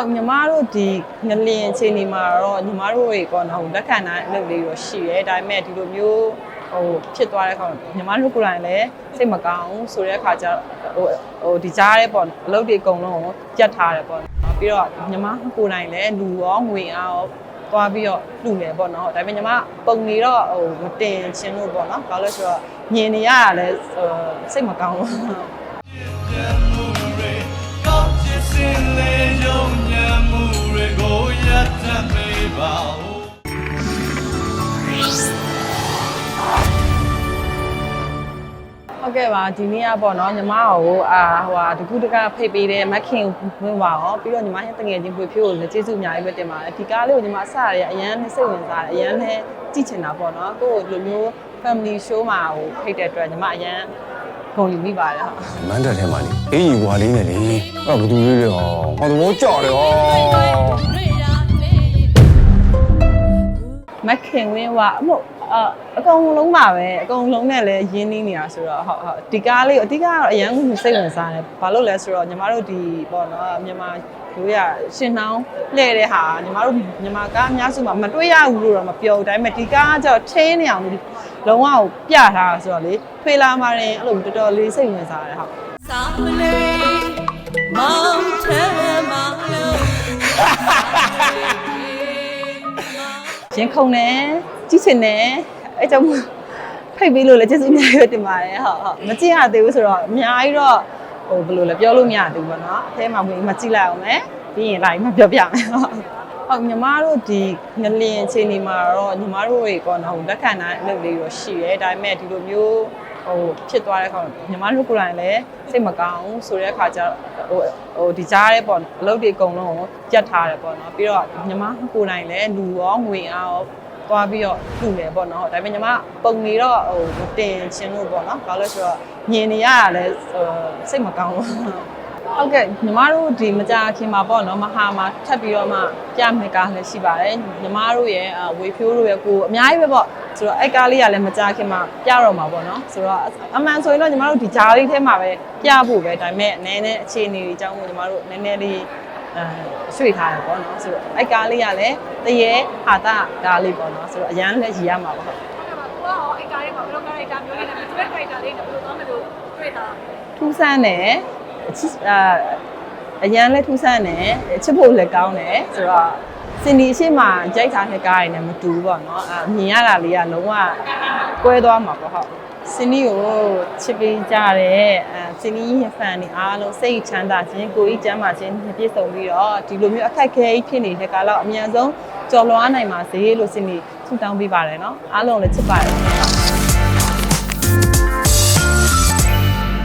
ဟုတ်ညီမတို့ဒီငလင်ချိန်ဒီမှာတော့ညီမတို့တွေပေါ့နော်လက်ခံနိုင်အလုပ်လေးတော့ရှိရဲဒါပေမဲ့ဒီလိုမျိုးဟိုဖြစ်သွားတဲ့အခါညီမတို့ကိုယ်တိုင်လည်းစိတ်မကောင်းဘူးဆိုတဲ့အခါကျတော့ဟိုဟိုဒီကြားရဲပေါ့အလုပ်တွေအကုန်လုံးကိုကြက်ထားတယ်ပေါ့နော်ပြီးတော့ညီမကိုယ်တိုင်လည်းလူရောငွေအားရောသွားပြီးတော့လူတယ်ပေါ့နော်ဒါပေမဲ့ညီမပုံနေတော့ဟိုမတင်ချင်းလို့ပေါ့နော်ဘာလို့လဲဆိုတော့ညင်နေရတာလည်းဟိုစိတ်မကောင်းဘူး ဟုတ်ကဲ့ပါဒီနေ့ကပေါ့နော်ညီမကိုအာဟိုဟာတကူတကဖိတ်ပေးတဲ့မခင်ဝင်ပါရောပြီးတော့ညီမရဲ့တငယ်ချင်းဖွေဖြိုးကိုလည်းကျေးဇူးအများကြီးပဲတင်ပါတယ်ဒီကားလေးကိုညီမအစရအရန်နဲ့စိတ်ဝင်စားတယ်အရန်နဲ့ကြည့်ချင်တာပေါ့နော်ကိုယ့်လိုမျိုး family show မှာဟိုဖိတ်တဲ့အတွက်ညီမအရန်ဂုဏ်ယူမိပါတယ်ဟုတ်မန်းတက်ထဲမှာလေအေးကြီးကွာလေးနဲ့လေအဲ့ဘယ်သူလေးတွေဟောဟောသဘောကြောက်တယ်ဟော မခင်ဝင်းကအမို့အအကုန်လုံးပါပဲအကုန်လုံးနဲ့လည်းရင်းနှီးနေတာဆိုတော့ဟုတ်ဟုတ်ဒီကားလေးကိုအဓိကကတော့အရန်ကိုစိတ်ဝင်စားတယ်ဘာလို့လဲဆိုတော့ညီမတို့ဒီပေါ့နော်မြန်မာလူရရှင်နှောင်းလှည့်တဲ့ဟာညီမတို့မြန်မာကားအများစုမှာမတွေ့ရဘူးလို့တော့မပြောဘူးဒါပေမဲ့ဒီကားကကြောက်ထင်းနေအောင်လုံးဝကိုပြထားတာဆိုတော့လေဖေလာမာရင်အဲ့လိုတော်တော်လေးစိတ်ဝင်စားတယ်ဟုတ် ရင်ခုန်တယ်ကြီးချင်တယ်အဲကြောင့်မို့ဖိတ်ပြီးလို့လည်းကျေးဇူးအများကြီးပဲတင်ပါတယ်ဟုတ်ဟုတ်မကြည့်ရသေးဘူးဆိုတော့အများကြီးတော့ဟိုဘယ်လိုလဲပြောလို့မရသေးဘူးပေါ့နော်အထဲမှာဝင်မကြည့်လိုက်အောင်မယ်ပြီးရင်လိုက်မှပြောပြမယ်ဟုတ်ဟုတ်ညီမတို့ဒီငလင်ချိန်ဒီမှာတော့ညီမတို့တွေပေါ့နော်လက်ခံနိုင်အလုပ်လေးတော့ရှိရဲဒါပေမဲ့ဒီလိုမျိုး ဟိုဖြစ်သွားတဲ့အခါညီမတို့ကိုယ်တိုင်လည်းစိတ်မကောင်းဘူးဆိုတဲ့အခါကျတော့ဟိုဟိုဒီကြားရဲပေါ့အလုပ်တွေအကုန်လုံးကိုကြက်ထားတယ်ပေါ့နော်ပြီးတော့ညီမကိုယ်တိုင်လည်းလူရောငွေအားရောသွားပြီးတော့လူတယ်ပေါ့နော်ဒါပေမဲ့ညီမပုံနေတော့ဟိုမတင်ချင်းလို့ပေါ့နော်ဘာလို့လဲဆိုတော့ညင်နေရတာလည်းဟိုစိတ်မကောင်းဘူး ဟုတ်ကဲ့ညီမတို့ဒီမကြာခင်မှာပေါ့နော်မဟာမှာထပ်ပြီးတော့မှပြမယ်ကားလည်းရှိပါတယ်ညီမတို့ရဲ့အာဝေဖြိုးတို့ရဲ့ကိုအများကြီးပဲပေါ့ဆိုတော့အဲ့ကားလေးကလည်းမကြာခင်မှာပြတော့မှာပေါ့နော်ဆိုတော့အမှန်ဆိုရင်တော့ညီမတို့ဒီဂျားလေးထဲမှာပဲပြဖို့ပဲဒါပေမဲ့အနေနဲ့အခြေအနေတွေအကြောင်းကိုညီမတို့နည်းနည်းလေးအဲရွှေ့ထားရပေါ့နော်ဆိုတော့အဲ့ကားလေးကလည်းတရေဟာတာကားလေးပေါ့နော်ဆိုတော့အရန်လည်းရည်ရမှာပေါ့ဟုတ်။ဟုတ်ကဲ့ပါ။ကိုကရောအိတ်ကားလေးမှာဘယ်လိုကားရိုက်တာမျိုးလေးနဲ့ဒီဘက်ခိုက်တာလေးနဲ့ဘယ်လိုသွားမလို့တွေ့တာထူးဆန်းတယ် အချစ်အာအရန်လည်းထူးဆန်းတယ်ချစ်ဖို့လည်းကောင်းတယ်ဆိုတော့စင်ဒီအရှိမကြိုက်ထားတဲ့ကားတွေနဲ့မတူဘူးပေါ့နော်အာမြင်ရတာလေးကလုံးဝကွဲသွားမှာပေါ့ဟုတ်စင်ဒီကိုချစ်ပေးကြတဲ့အဲစင်ဒီရဲ့ဖန်တွေအားလုံးစိတ်ချမ်းသာခြင်းကိုယ်ကြီးကျမ်းမာခြင်းပြည့်စုံပြီးတော့ဒီလိုမျိုးအခက်အခဲကြီးဖြစ်နေတဲ့ကာလအမြန်ဆုံးကျော်လွှားနိုင်ပါစေလို့စင်ဒီဆုတောင်းပေးပါတယ်နော်အားလုံးလည်းချစ်ပါတယ်